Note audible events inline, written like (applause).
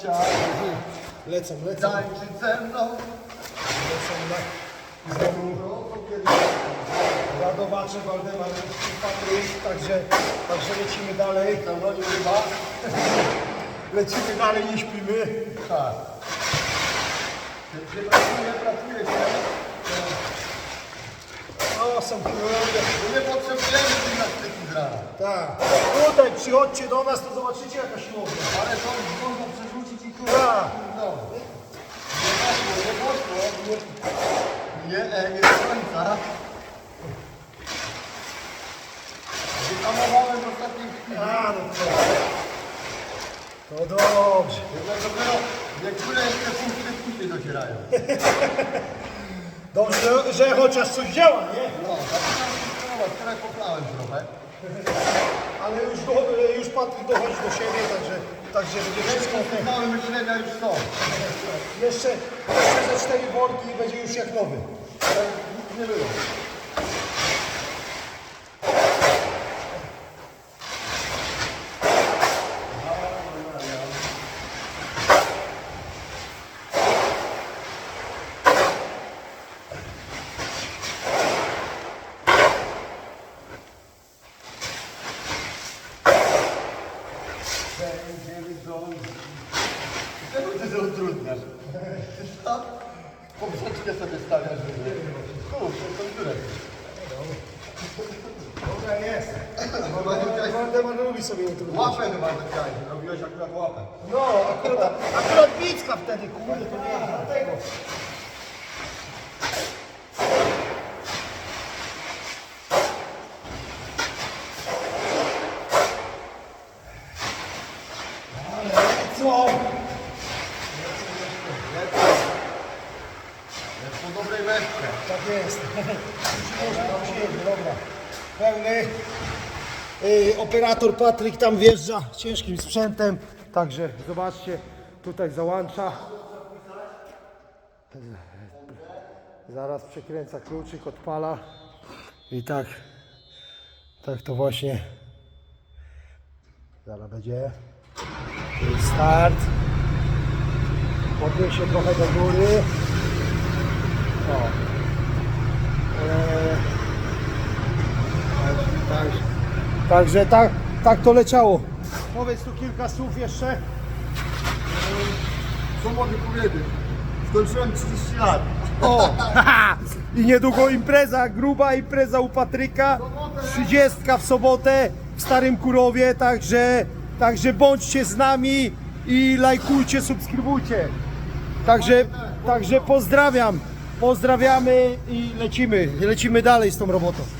chciał Lecą, lecą. tańczyć ze mną. Lecą na znowu ładowacze Waldemar Patryk, także, także lecimy dalej. Chyba. Lecimy dalej, nie śpimy. Tak. Się pracuje, pracuje. O, są kilometry. To nie potrzebujemy gimnastyki z rana. Tak. Tutaj przychodźcie do nas, to zobaczycie jaka siłownia. Ale to można przerzucić i tu. Tak. No. Nie poszło, nie poszło. Nie, do końca. Wyhamowałem w ostatniej chwili. A, no to. To dobrze. Jednak dopiero niektóre jeszcze punkty później docierają. Dobrze, że chociaż coś działa, nie? No, zaczynam się trenować. Wczoraj poplałem trochę. Ale już, do, już Patryk dochodzi do siebie, także, także będzie wszystko. Małe myślenia już są. Jeszcze, jeszcze ze cztery worki i będzie już jak nowy. Ale nic nie było. Czego ty się utrudniasz? Co? Poprzeczkę sobie stawiasz, żeby... Kurczę, to które? Dobra jest. Chyba nie chciałeś... Waldemar lubi sobie utrudnić. Łapę chyba chciałeś, robiłeś akurat łapę. No, akurat, akurat bicka wtedy, kurde, to nie dlatego. Ale co? Jak po dobrej weszce. Tak jest. Już można, już jedzie, dobra. Pełny. Yy, operator Patryk tam wjeżdża ciężkim sprzętem. Także zobaczcie, tutaj załącza. Zaraz przekręca kluczyk, odpala. I tak, tak to właśnie zaraz będzie. I start. Podniesie trochę do góry. O. Eee, Także, także tak, tak to leciało. Powiedz tu kilka słów jeszcze. Co mogę powiedzieć? Skończyłem 30 lat. O! (laughs) I niedługo impreza, gruba impreza u Patryka. 30 w sobotę w Starym Kurowie, także, także bądźcie z nami i lajkujcie, subskrybujcie. Także, także pozdrawiam. Pozdrawiamy i lecimy. Lecimy dalej z tą robotą.